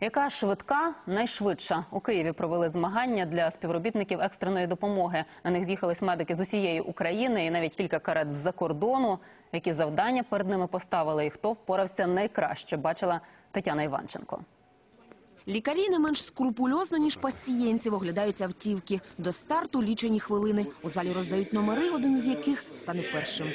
Яка швидка найшвидша у Києві провели змагання для співробітників екстреної допомоги. На них з'їхались медики з усієї України і навіть кілька карет з-за кордону. Які завдання перед ними поставили і хто впорався найкраще, бачила Тетяна Іванченко. Лікарі не менш скрупульозно, ніж пацієнтів, оглядають автівки. До старту лічені хвилини. У залі роздають номери, один з яких стане першим.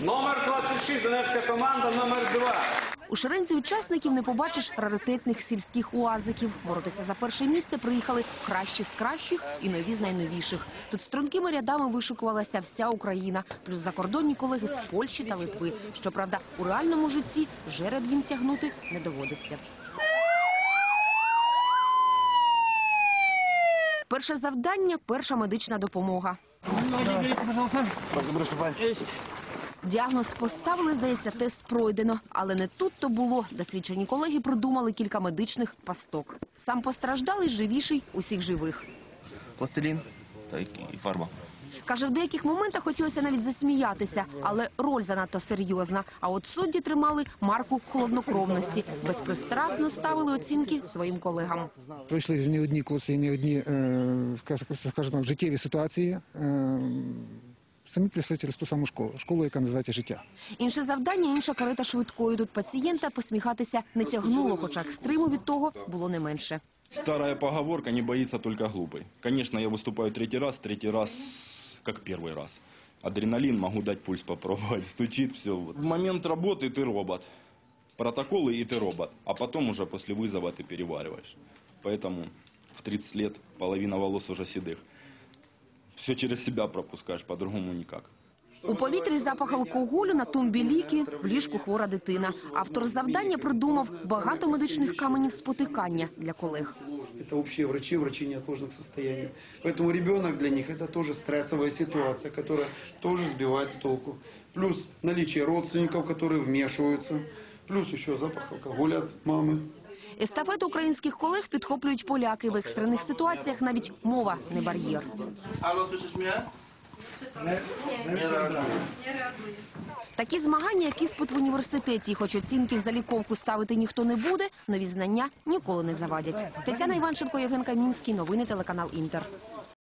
Номер 26, Донецька команда, номер 2. У шеренці учасників не побачиш раритетних сільських уазиків. Боротися за перше місце приїхали кращі з кращих і нові з найновіших. Тут стрункими рядами вишикувалася вся Україна, плюс закордонні колеги з Польщі та Литви. Щоправда, у реальному житті жереб їм тягнути не доводиться. Перше завдання перша медична допомога. Діагноз поставили, здається, тест пройдено. Але не тут то було. Досвідчені колеги придумали кілька медичних пасток. Сам постраждалий живіший усіх живих. пластилін та і фарба. Каже, в деяких моментах хотілося навіть засміятися, але роль занадто серйозна. А от судді тримали марку холоднокровності, безпристрасно ставили оцінки своїм колегам. Пройшли не одні курси, не одні, е, скажімо життєві ситуації Е, Самі прийшли через ту саму школу, школу, яка називається життя. Інше завдання, інша карета швидкої. Тут пацієнта посміхатися не тягнуло, хоча екстриму від того було не менше. Старая поговорка «не боится только глупый». Конечно, я выступаю третий раз, третий раз как первый раз. Адреналин, могу дать пульс попробовать, стучит все. В момент работы ты робот. Протоколы и ты робот. А потом уже после вызова ты перевариваешь. Поэтому в 30 лет половина волос уже седых. Все через себя пропускаешь, по-другому никак. У повітрі запах алкоголю, на тумбі ліки, в ліжку хвора дитина. Автор завдання придумав багато медичних каменів спотикання для колег. Это общие врачи, врачи неотложных состояний. Поэтому ребенок для них это тоже стрессовая ситуация, которая тоже сбивает с толку. Плюс наличие родственников, которые вмешиваются. Плюс еще запах алкоголя от мамы. Естафету українських колег підхоплюють поляки. В екстрених ситуаціях навіть мова не бар'єр. Алло, слышиш мене? Не реагує. Такі змагання, як іспит в університеті, хоч оцінки в заліковку ставити ніхто не буде, нові знання ніколи не завадять. Тетяна Іванченко, Євген Камінський, новини телеканал Інтер.